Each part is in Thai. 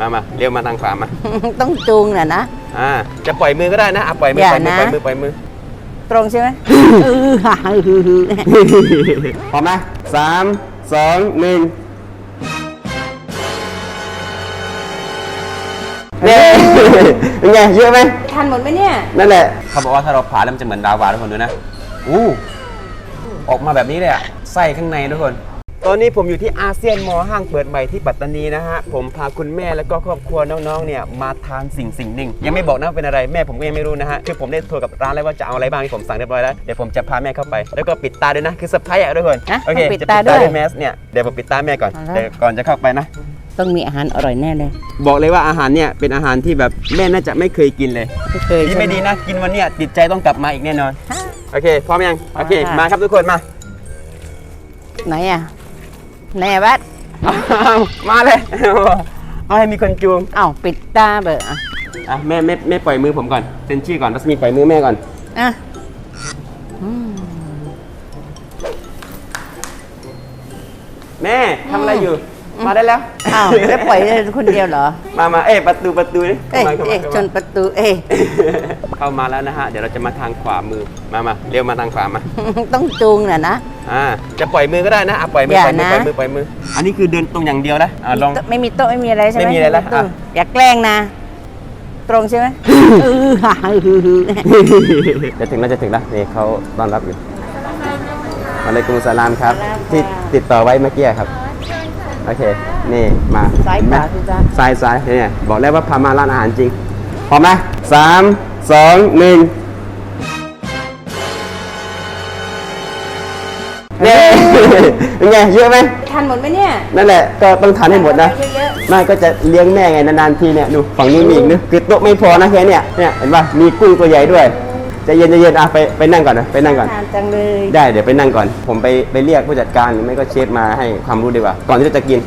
มามาเลี้ยวมาทางขวามา ต้องจูงน่ะนะ อ่า จะปล่อยมือก็ได้นะอะปล่อยมืออย่าปล่อยมือนะ ปล่อยมือปล่อยมือตรงใช่ไหมเออฮ่าฮือฮือพร้อมไหมสามสองหนึ่งเนี่ยเป็นไงเยอะไหมทันหมดไหมเนี่ย นั่นแหละ เขาบอกว่าถ้าเราผ่าแล้วมันจะเหมือนดาวาทุกคนดูนะอู้ออกมาแบบนี้เลยอะไส้ข้างในทุกคน ตอนนี้ผมอยู่ที่อาเซียนมอห้างเปิดใหม่ที่ปัตตานีนะฮะ ผมพาคุณแม่แล้วก็ครอบครัวน้องๆ เนี่ยมาทานสิ่งสิ่งหนึ่งยังไม่บอกนะว่าเป็นอะไรแม่ผมก็ยังไม่รู้นะฮะ คือผมได้โทรกับร้านแล้วว่าจะเอาอะไรบ้างที่ผมสั่งเรียบร้อยแล้ว เดี๋ยวผมจะพาแม่เข้าไป แล้วก็ปิดตาด้วยนะ คือเซอร์ไพรส์อะทุกคนฮะโอเค ต้องปิดจะตาด้วยแมสเนี่ย เดี๋ยวผมปิดตาแม่ก่อน เอาละ เดี๋ยวก่อนจะเข้าไปนะ ต้องมีอาหารอร่อยแน่เลยบอกเลยว่าอาหารเนี่ยเป็นอาหารที่แบบแม่น่าจะไม่เคยกินเลย ไม่เคยดีใช่ไม่ไหมดีนะกินวันเนี้ยติดใจต้องกลับมาอีกแน่นอนฮะโอเคพร้อมยัง โอเคค่ะ มาครับทุกคนมา ไหนอะ ไหนอะบัดอ้าวมาเลยเอาให้มีคนจูงเอ้าปิดตาเบอร์อะอะแม่แม่แม่ปล่อยมือผมก่อนเซ็นชื่อก่อนรัศมีปล่อยมือแม่ก่อนอะอืมแม่ทำอะไรอยู่ มาได้แล้วอ้าวแล้วปล่อยให้คนเดียวเหรอ มามาเอ้ยประตูประตูนี่เอ้ยเข้ามาเอ้ยเข้าชมานประตูเอ้ยเข้ามาแล้วนะฮะ เดี๋ยวเราจะมาทางขวามือ มามาเร็วมาทางขวามา ต้องจูงน่ะนะ อ่า จะปล่อยมือก็ได้นะอะปล่อยมืออย่าปล่อยมือนะ ปล่อยมือปล่อยมือ อันนี้คือเดินตรงอย่างเดียวนะอ่าลอง ไม่มีโต๊ะไม่มีอะไรใช่ไหมไม่มีอะไรแล้วตู้อะ อย่าแกล้งนะ ตรงใช่ไหมเออฮ่าฮือฮือจะถึงแล้วจะถึงแล้วนี่เขาต้อนรับอยู่มาเลยกุมสลามครับสลามค่ะที่ติดต่อไว้เมื่อกี้ครับ โอเค นี่มาซ้ายเห็นขไหมวาคือจ้าซ้ายซ้ายเนี่ยบอกแล้วว่าพามาร้านอาหารจริง พร้อมไหมสามสองหนึ่งเนี่ยเป็นไงเยอะไหมทันหมดไหมเนี่ย นั่นแหละก็ต้องทานให้หมดนะเยอะไม่ก็จะเลี้ยงแม่ไงนานๆทีเนี่ยดูฝั่งนี้มีอีกนึกคือโต๊ะไม่พอนะแค่เนี่ยเนี่ยเห็นป่ะมีกุ้งตัวใหญ่ด้วยใจะเย็นใจะเย็นอะไปไปนั่งก่อนนะไปนั่งก่อน ทานจังเลยได้เดี๋ยวไปนั่งก่อน ผมไปไปเรียกผู้จัดการหรือไม่ก็เชฟมาให้ความรู้ดีกว่า ก่อนที่เราจะกิน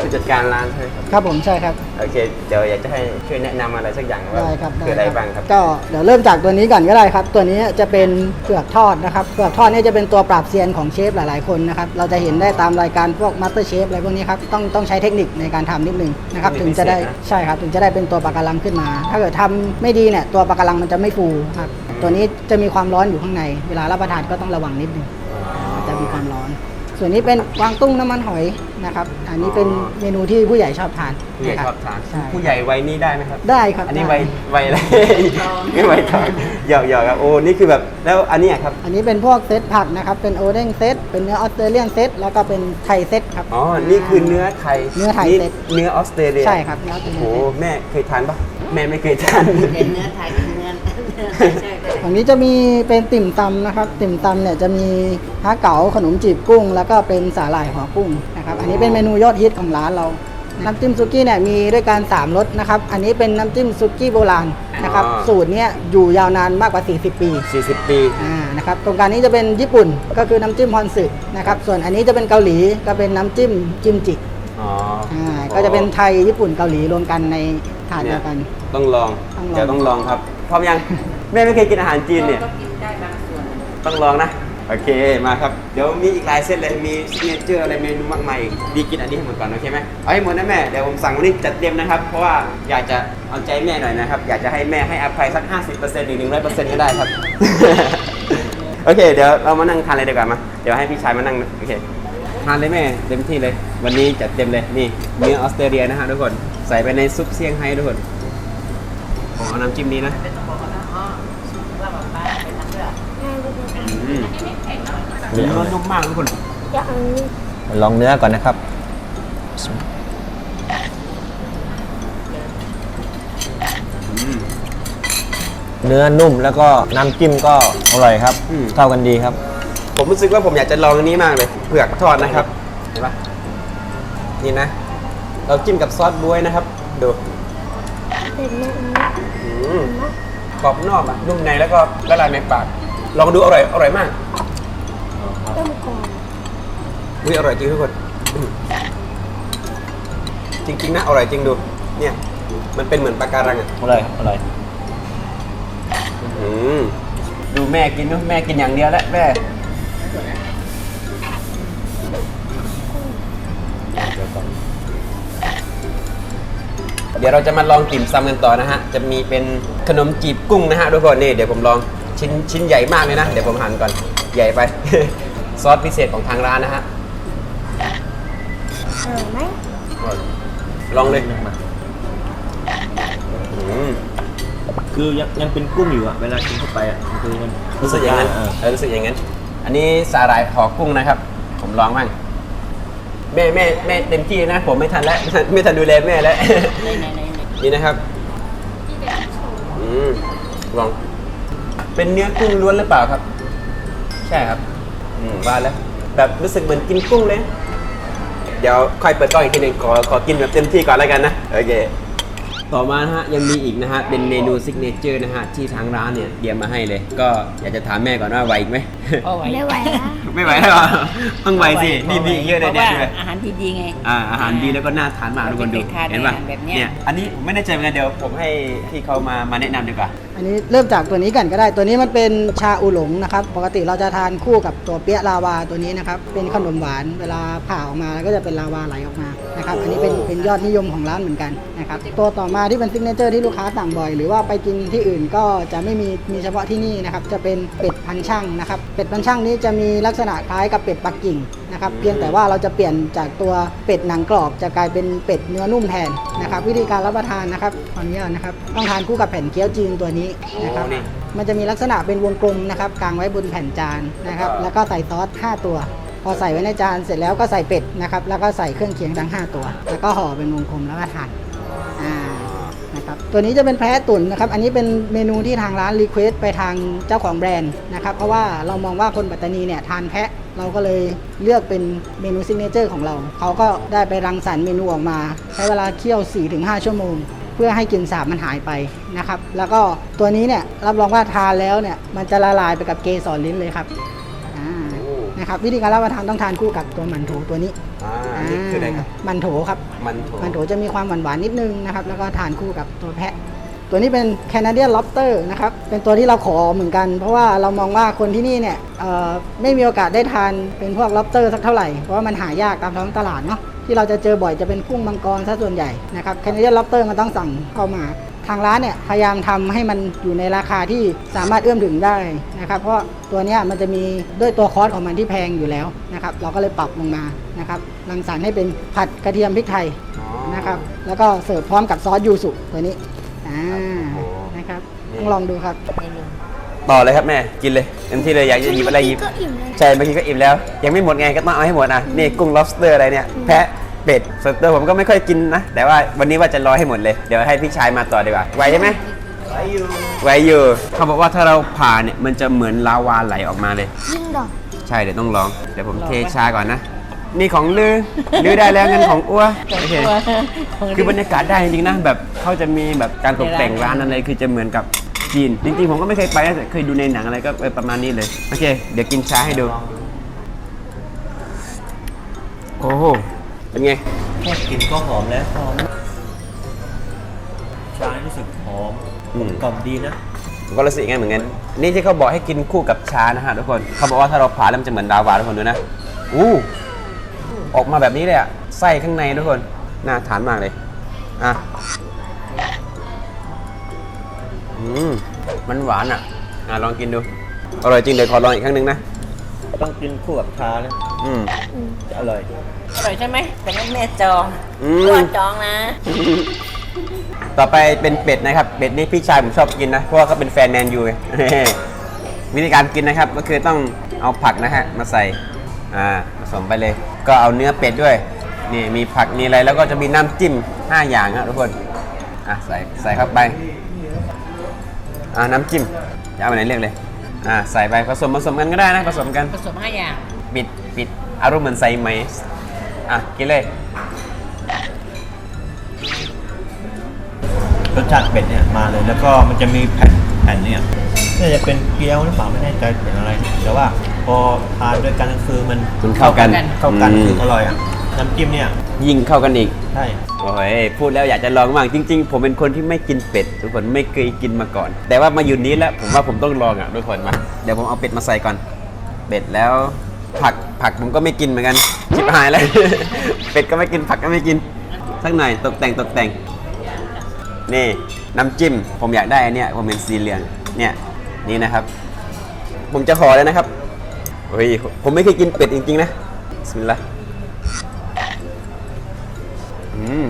ผู้จัดการร้านใช่ไหมครับผมใช่ครับโอเคเดี๋ยวอยากจะให้ช่วยแนะนำอะไรสักอย่างว่าได้ครับคืออะไรด้บ้างครับ ก็เดี๋ยวเริ่มจากตัวนี้ก่อนก็ได้ครับ ตัวนี้จะเป็นเปลือกทอดนะครับเปลือกทอดเนี่ยจะเป็นตัวปราบเซียนของเชฟหลายๆคนนะครับเราจะเห็นได้ตามรายการพวกมาสเตอร์เชฟอะไรพวกนี้ครับต้องต้องใช้เทคนิคในการทำนิดนึงนะครับเทคนิคถึงจะได้พิเศษนะ ใช่ครับถึงจะได้เป็นตัวปลาการังขึ้นมา ถ้าเกิดทำไม่ดีเนี่ยตัวปลาการังมันจะไม่ฟูครับ ตัวนี้จะมีความร้อนอยู่ข้างใน เวลารับประทานก็ต้องระวังนิดนึงมันจะมีความร้อน ส่วนนี้เป็นกวางตุ้งน้ำมันหอยนะครับ อันนี้เป็นเมนูที่ผู้ใหญ่ชอบทานผู้ใหญ่ะคชรัอบทาน ใช่ผู้ใหญ่วัยนี้ได้ไหมครับ ได้ครับ อันนี้ได้วัยวัยอะไรไม่วัยทองหยอกหยอกครับโอ้นี่คือแบบแล้วอันเนี้ยครับ อันนี้เป็นพวกเซตผักนะครับ เป็นโอเด้งเซตเป็นเนื้อออสเตรเลียนเซตแล้วก็เป็นไทยเซตครับ อ๋อ นี่คือเนื้อไทย เนื้อไทยนี่เซ็ตเนื้อออสเตรเลีย ใช่ครับเนื้อออสเตรโอ้เลีโหยนเซตแม่เคยทานปะแม่ไม่เคยทานเป็นเนื้อไทยเป็นเนื้ อเนื้อใช่ฝั่งนี้จะมีเป็นติ่มซำนะครับ ติ่มซำเนี่ยจะมีฮะเก๋าขนมจีบกุ้ง แล้วก็เป็นสาหร่ายหัวกุ้งนะครับอันนี้เป็นเมนูยอดฮิตของร้านเราน้ำจิ้มซุกี้เนี่ยมีด้วยกัน3รสนะครับ อันนี้เป็นน้ำจิ้มซุกี้โบราณนะครับ อ๋อ สูตรเนี้ยอยู่ยาวนานมากกว่า 40 ปี40 ปี อ่านะครับตรงกลางนี้จะเป็นญี่ปุ่นก็คือน้ำจิ้มฮอนสึนะครับ ส่วนอันนี้จะเป็นเกาหลีก็เป็นน้ำจิ้มกิมจิอ๋ออ่าก็จะเป็นไทยญี่ปุ่นเกาหลีรวมกันในถาดเดียวกัน ต้องลองต้องลองเดี๋ยวต้องลองครับ พร้อมยัง แม่ไม่เคยกินอาหารจีนเนี่ย ก็กินได้บางส่วนต้องลองนะ โอเคมาครับ เดี๋ยวมีอีกหลายเซตเลย มีซิกเนเจอร์อะไรเมนูมากมายอีกดีกินอันนี้ให้หมดก่อนโอเคไหมเอาให้หมดนะแม่ เดี๋ยวผมสั่งวันนี้จัดเต็มนะครับ เพราะว่าอยากจะเอาใจแม่หน่อยนะครับ อยากจะให้แม่ให้อภัยสัก 50%หรือ100%ก็ได้ครับ โอเค เดี๋ยวเรามานั่งทานเลยดีกว่ามา เดี๋ยวให้พี่ชายมานั่งโอเคทานเลยแม่เต็มที่เลย วันนี้จัดเต็มเลยนี่เนื้อออสเตรเลียนะฮะทุกคน ใส่ไปในซุปเซี่ยงไฮ้ทุกคน ผมเอาน้ำจิ้มนี้นะอืมเนื้อนุ่มมากทุกคนลองเนื้อก่อนนะครับ เนื้อนุ่มแล้วก็น้ำจิ้มก็อร่อยครับ อืมเท่ากันดีครับ ผมรู้สึกว่าผมอยากจะลองอันนี้มากเลย เผือกทอดนะครับ เห็นปะนี่นะ เราจิ้มกับซอสบ๊วยนะครับ ดู อืมกรอบนอกอะนุ่มในแล้วก็ละลายในปาก ลองดูอร่อยอร่อยมากอุ้ยอร่อยจริงทุกคนอืมจริง ๆนะอร่อยจริงดู เนี่ย มันเป็นเหมือนปลาการังอะอร่อยครับอร่อย อืมดูแม่กินดูแม่กินอย่างเดียวแล้วแม่ เดี๋ยวเราจะมาลองติ่มซำกันต่อนะฮะ จะมีเป็นขนมจีบกุ้งนะฮะทุกคนนี่เดี๋ยวผมลองชิ้นชิ้นใหญ่มากเลยนะ เดี๋ยวผมหั่นก่อนใหญ่ไป ซอสพิเศษของทางร้านนะฮะอร่อยไหมลองเลยอืมคือยังยังเป็นกุ้งอยู่อะเวลากินเข้าไปอะคือมันรู้สึกอย่างนั้นเออเออรู้สึกอย่างนั้น อันนี้สาหร่ายห่อกุ้งนะครับ ผมลองบ้าง แม่แม่แม่เต็มที่นะ ผมไม่ทันแล้วไม่ทันดูแลแม่แล้ว ไหนไหนไหนนี่นะครับอืมลอง เป็นเนื้อกุ้งล้วนหรือเปล่าครับ ใช่ครับ อืมว่าแล้ว แบบรู้สึกเหมือนกินกุ้งเลย เดี๋ยวค่อยเปิดกล้องอีกทีหนึ่งขอขอกินแบบเต็มที่ก่อนแล้วกันนะ โอเค ต่อมานะฮะยังมีอีกนะฮะเป็นเมนูซิกเนเจอร์นะฮะที่ทางร้านเนี่ยเตรียมมาให้เลย ก็อยากจะถามแม่ก่อนว่าไหวอีกไหม พอไหวไม่ไหวแล้ว ไม่ไหวแล้วเหรอต้องไหวสินี่มีอีกเยอะเลยเพเนี่ยราะดูว่าเลยอาหารดีๆไง อ่าอาหารดีแล้วก็น่าทานมากทุกคนดูเราจะไปทานเห็นป่ะอาหารแบบเนี้ยเนี่ยอันนี้ผมไม่แน่ใจเหมือนกันเดี๋ยวผมให้พี่เขามามาแนะนำดีกว่า อันนี้เริ่มจากตัวนี้กันก็ได้ ตัวนี้มันเป็นชาอูหลงนะครับ ปกติเราจะทานคู่กับตัวเปี๊ยะลาวาตัวนี้นะครับ เป็นขนมหวาน เวลาผ่าออกมาแล้วก็จะเป็นลาวาไหลออกมานะครับ อันนี้เป็นเป็นยอดนิยมของร้านเหมือนกันนะครับ ตัวต่อมาที่เป็นซิกเนเจอร์ที่ลูกค้าสั่งบ่อย หรือว่าไปกินที่อื่นก็จะไม่มีมีเฉพาะที่นี่นะครับ จะเป็นเป็ดพันช่างนะครับ เป็ดพันช่างนี้จะมีลักษณะคล้ายกับเป็ดปักกิ่ง นะครับเพียงแต่ว่าเราจะเปลี่ยนจากตัวเป็ดหนังกรอบจะกลายเป็นเป็ดเนื้อนุ่มแทนนะครับ วิธีการรับประทานนะครับขออนุญาตนะครับต้องทานคู่กับแผ่นเกี๊ยวจีนตัวนี้นะครับโอ้นี่มันจะมีลักษณะเป็นวงกลมนะครับกางไว้บนแผ่นจานนะครับแล้วก็ใส่ซอส5 ตัว พอใส่ไว้ในจานเสร็จแล้วก็ใส่เป็ดนะครับแล้วก็ใส่เครื่องเคียงทั้ง 5 ตัว แล้วก็ห่อเป็นวงกลมแล้วก็ทานอ่านะครับตัวนี้จะเป็นแพะตุ๋นนะครับ อันนี้เป็นเมนูที่ทางร้านรีเควสไปทางเจ้าของแบรนด์นะครับ เพราะว่าเรามองว่าคนปัตตานีเนี่ยทานแพะ เราก็เลยเลือกเป็นเมนูซิกเนเจอร์ของเรา เขาก็ได้ไปรังสรรค์เมนูออกมา ใช้เวลาเคี่ยว 4-5 ชั่วโมง เพื่อให้กลิ่นสาบมันหายไปนะครับ แล้วก็ตัวนี้เนี่ยรับรองว่าทานแล้วเนี่ยมันจะละลายไปกับเกสรลิ้นเลยครับอ่านะครับวิธีการรับประทานต้องทานคู่กับตัวหมันโถตัวนี้อ่าอันนี่คืออะไรครับมันโถครับมันโถมันโถจะมีความหวานหวานๆนิดนึงนะครับ แล้วก็ทานคู่กับตัวแพะ ตัวนี้เป็นแคนาเดียนล็อบสเตอร์นะครับ เป็นตัวที่เราขอเหมือนกัน เพราะว่าเรามองว่าคนที่นี่เนี่ยไม่มีโอกาสได้ทานเป็นพวกล็อบสเตอร์สักเท่าไหร่ เพราะว่ามันหายากตามท้องตลาดเนาะ ที่เราจะเจอบ่อยจะเป็นกุ้งมังกรซะส่วนใหญ่นะครับ แคนาเดียนล็อบสเตอร์มันต้องสั่งเข้ามา ทางร้านเนี่ยพยายามทำให้มันอยู่ในราคาที่สามารถเอื้อมถึงได้นะครับ เพราะตัวนี้มันจะมีด้วยตัวคอสของมันที่แพงอยู่แล้วนะครับ เราก็เลยปรับลงมา นะครับรังสรรค์ให้เป็นผัดกระเทียมพริกไทยนะครับ แล้วก็เสิร์ฟพร้อมกับซอสยูสุตัวนี้ อ่าโอ้นะครับนี่ต้องลองดูครับ ต่อเลยครับแม่กินเลยเต็มที่เลยอยากจะหยิบอะไรหยิบก็อิ่มเลยใช่เมื่อกี้ก็อิ่มแล้ว ยังไม่หมดไงก็ต้องเอาให้หมดอะนี่กุ้ง lobster อะไรเนี่ยแพะเป็ดส่วนตัวผมก็ไม่ค่อยกินนะ แต่ว่าวันนี้ว่าจะรอให้หมดเลย เดี๋ยวให้พี่ชายมาต่อดีกว่าไหวใช่ไหมไหวอยู่ไหวอยู่เขาบอกว่าถ้าเราผ่าเนี่ยมันจะเหมือนลาวาไหลออกมาเลย ยิ่งดอก ใช่เดี๋ยวต้องลองเดี๋ยวผมเทชาก่อนนะ นี่ของลือลือได้แล้วเงินของอ้วโอเคคือบรรยากาศได้จริงๆนะแบบเขาจะมีแบบการตกแต่งร้านอะไรคือจะเหมือนกับจีน จริงๆผมก็ไม่เคยไปนะแต่เคยดูในหนังอะไรก็เออประมาณนี้เลยโอเค เดี๋ยวกินชาให้ดูโอ้โหเป็นไงแค่กลินก็หอมแล้วหอมชารู้สึกหอมอืมกล่อมดีนะผมก็รู้สึกอย่างนั้นเหมือนกันนี่ที่เขาบอกให้กินคู่กับชานะฮะทุกคนเขาบอกว่าถ้าเราผ่าแล้วมันจะเหมือนดาวาทุกคนดูนะอู้ ออกมาแบบนี้เลยอะไส้ข้างในทุกคน น่าทานมากเลย อะ อืม มันหวานอะอะ ลองกินดู อร่อยจริงเดี๋ยวขอลองอีกครั้งหนึ่งนะ ต้องกินคู่กับชานะอืม จะอร่อย อร่อยใช่ไหมแต่งั้นแม่จองอืม ตัวจองนะ ต่อไปเป็นเป็ดนะครับ เป็ดนี่พี่ชายผมชอบกินนะ เพราะว่าเขาเป็นแฟนแมนยูไง วิธีการกินนะครับ ก็คือต้องเอาผักนะฮะ มาใส่ อ่า ผสมไปเลย ก็เอาเนื้อเป็ดด้วยนี่มีผักมีอะไรแล้วก็จะมีน้ำจิ้ม 5 อย่างครับทุกคนอะใส่ใส่เข้าไปอ่าน้ำจิ้มจะเอาไปไหนเรียกเลยอ่าใส่ไปผสมผสมกันก็ได้นะผสมกัน ผสมห้าอย่างปิดปิดอารมณ์เหมือนใส่ไหมอะกินเลยรสชาติเป็ดเนี่ยมาเลยแล้วก็มันจะมีแผ่นแผ่นเนี่ยน่าจะเป็นเกี๊ยวหรือเปล่าไม่แน่ใจเป็นอะไรแต่ว่า พอทานด้วยกันก็คือมันมันเข้ากันเข้ากันอืม คืออร่อยอะน้ำจิ้มเนี่ยยิ่งเข้ากันอีก ใช่โอ้ยพูดแล้วอยากจะลองมากจริง ๆ ผมเป็นคนที่ไม่กินเป็ดทุกคนไม่เคยกินมาก่อน แต่ว่ามาอยู่นี้แล้วผมว่าผมต้องลองอะทุกคนมาเดี๋ยวผมเอาเป็ดมาใส่ก่อน เป็ดแล้วผักผักผมก็ไม่กินเหมือนกันชิบหายแล้ว เป็ดก็ไม่กินผักก็ไม่กินสักหน่อยตกแต่งตกแต่ง นี่น้ำจิ้มผมอยากได้อันเนี้ยผมเป็นสีเหลืองเนี่ยนี่นะครับ ผมจะห่อแล้วนะครับ เฮ้ยผมไม่เคยกินเป็ดจริงๆนะบิสมิลลาห์อืม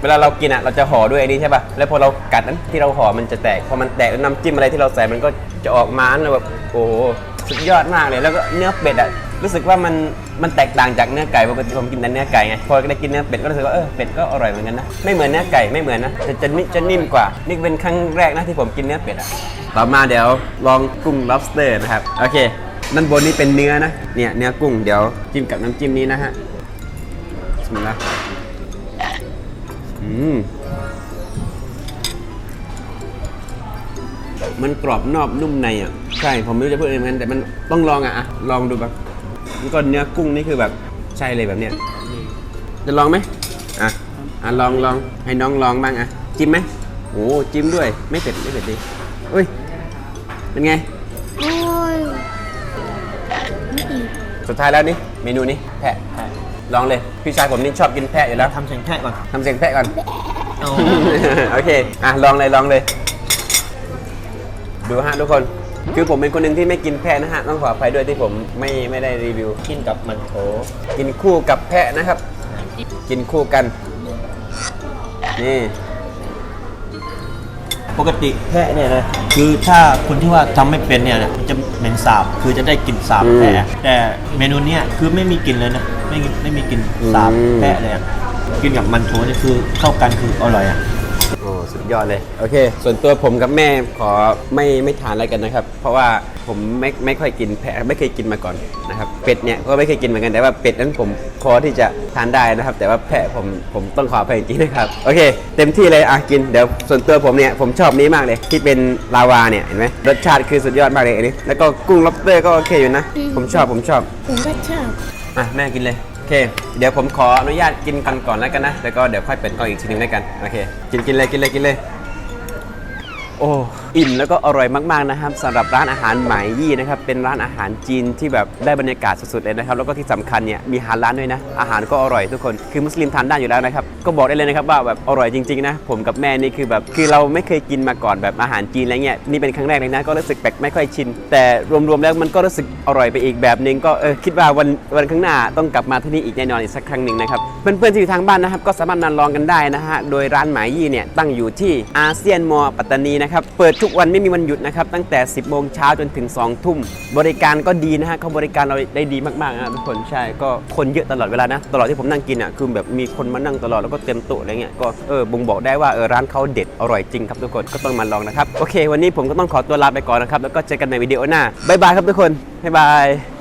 เวลาเรากินอะเราจะห่อด้วยอันนี้ใช่ป่ะ แล้วพอเรากัดนั้นที่เราห่อมันจะแตก พอมันแตกแล้วน้ำจิ้มอะไรที่เราใส่มันก็จะออกมาแล้วแบบโอ้โหสุดยอดมากเลย แล้วก็เนื้อเป็ดอะ รู้สึกว่ามันมันแตกต่างจากเนื้อไก่ปกติผมกินแต่เนื้อไก่ไงพอได้กินเนื้อเป็ดก็รู้สึกว่าเออเป็ดก็อร่อยเหมือนกันนะไม่เหมือนเนื้อไก่ไม่เหมือนนะจะจะนิ่มจะนิ่มกว่า นี่เป็นครั้งแรกนะที่ผมกินเนื้อเป็ดอะต่อมาเดี๋ยวลองกุ้ง lobster นะครับโอเคนั่นบนนี้เป็นเนื้อนะเนี่ยเนื้อกุ้งเดี๋ยวจิ้มกับน้ำจิ้มนี้นะฮะบิสมิลลาห์อืมมันกรอบนอกนุ่มในอะใช่ผมไม่รู้จะพูดอะไรเหมือนกันแต่มันต้องลองอะอะลองดูแบบ มันก็เนื้อกุ้งนี่คือแบบใช่เลยแบบเนี้ยจะลองไหมอะอะลองลองให้น้องลองบ้างอะจิ้มไหมโอ้จิ้มด้วยไม่เผ็ดไม่เผ็ดดีอุ้ยเป็นไงโอ้ยไม่อีกสุดท้ายแล้วนี่เมนูนี้แพะลองเลยพี่ชายผมนี่ชอบกินแพะอยู่แล้วทำเสียงแพะก่อนทำเสียงแพะก่อนเอาโอเคอะลองเลยลองเลย ดูฮะทุกคน คือผมเป็นคนหนึ่งที่ไม่กินแพะนะฮะต้องขออภัยด้วยที่ผมไม่ไม่ได้รีวิว กินกับมันโถกินคู่กับแพะนะครับ กินคู่กัน นี่ปกติแพะเนี่ยนะคือถ้าคนที่ว่าทำไม่เป็นเนี่ยนะมันจะเหม็นสาบคือจะได้กลิ่นสาบอืมแพะแต่เมนูเนี้ยคือไม่มีกลิ่นเลยนะไม่มีไม่มีกลิ่นสาบอืมแพะเลยอะกินกับมันโถนี่คือเข้ากันคืออร่อยอะโอ้ สุดยอดเลย โอเค ส่วนตัวผมกับแม่ขอไม่ไม่ทานอะไรกันนะครับ เพราะว่าผมไม่ไม่ค่อยกินแพะไม่เคยกินมาก่อนนะครับเป็ดเนี่ยก็ไม่เคยกินเหมือนกันแต่ว่าเป็ดนั้นผมพอที่จะทานได้นะครับ แต่ว่าแพะผมผมต้องขออภัยจริงๆนะครับโอเค เต็มที่เลยอะกินเดี๋ยวส่วนตัวผมเนี่ยผมชอบนี้มากเลย ที่เป็นลาวาเนี่ยเห็นไหมรสชาติคือสุดยอดมากเลยอันนี้แล้วก็กุ้งล็อบสเตอร์ก็โอเคอยู่นะ ผมชอบผมชอบผมก็ชอบอะแม่กินเลยโอ เค เดี๋ยวผมขออนุญาตกินกันก่อนแล้วกันนะ แล้วก็เดี๋ยวค่อยเปิดกล้องอีกทีหนึงแล้วกัน โอเค กินกินเลย กินเลย กินเลย โอ้ อิ่มแล้วก็อร่อยมากๆนะครับสำหรับร้านอาหารหมายี่นะครับเป็นร้านอาหารจีนที่แบบได้บรรยากาศสุดๆเลยนะครับแล้วก็ที่สำคัญเนี่ยมีฮาลาลด้วยนะ อาหารก็อร่อยทุกคนคือมุสลิมทานได้อยู่แล้วนะครับก็บอกได้เลยนะครับว่าแบบอร่อยจริงๆนะผมกับแม่นี่คือแบบคือเราไม่เคยกินมาก่อนแบบอาหารจีนอะไรเงี้ยนี่เป็นครั้งแรกเลยนะก็รู้สึกแปลกไม่ค่อยชิน แต่รวมๆแล้วมันก็รู้สึกอร่อยไปอีกแบบนึงก็เออคิดว่าวันวันข้างหน้าต้องกลับมาที่นี่อีกแน่นอนอีกสักครั้งหนึ่งนะครับเพื่อนๆที่อยู่ทางบ้านนะครับก็สามารถมาลองกันได้นะฮะโดยร้านหมายยี่เนี่ยตั้งอยู่ที่อาเซียนมอปัตตานีนะครับเปิดทุทุกวันไม่มีวันหยุดนะครับ ตั้งแต่ 10 โมงเช้าจนถึง 2 ทุ่ม บริการก็ดีนะฮะเขาบริการเราได้ดีมากๆนะทุกคนใช่ก็คนเยอะตลอดเวลานะ ตลอดที่ผมนั่งกินอะคือแบบมีคนมานั่งตลอดแล้วก็เต็มโต๊ะอะไรเงี้ยก็เออบ่งบอกได้ว่าเออร้านเขาเด็ดอร่อยจริงครับทุกคนก็ต้องมาลองนะครับโอเค วันนี้ผมก็ต้องขอตัวลาไปก่อนนะครับแล้วก็เจอกันในวิดีโอหน้าบ๊ายบายครับทุกคนบ๊ายบาย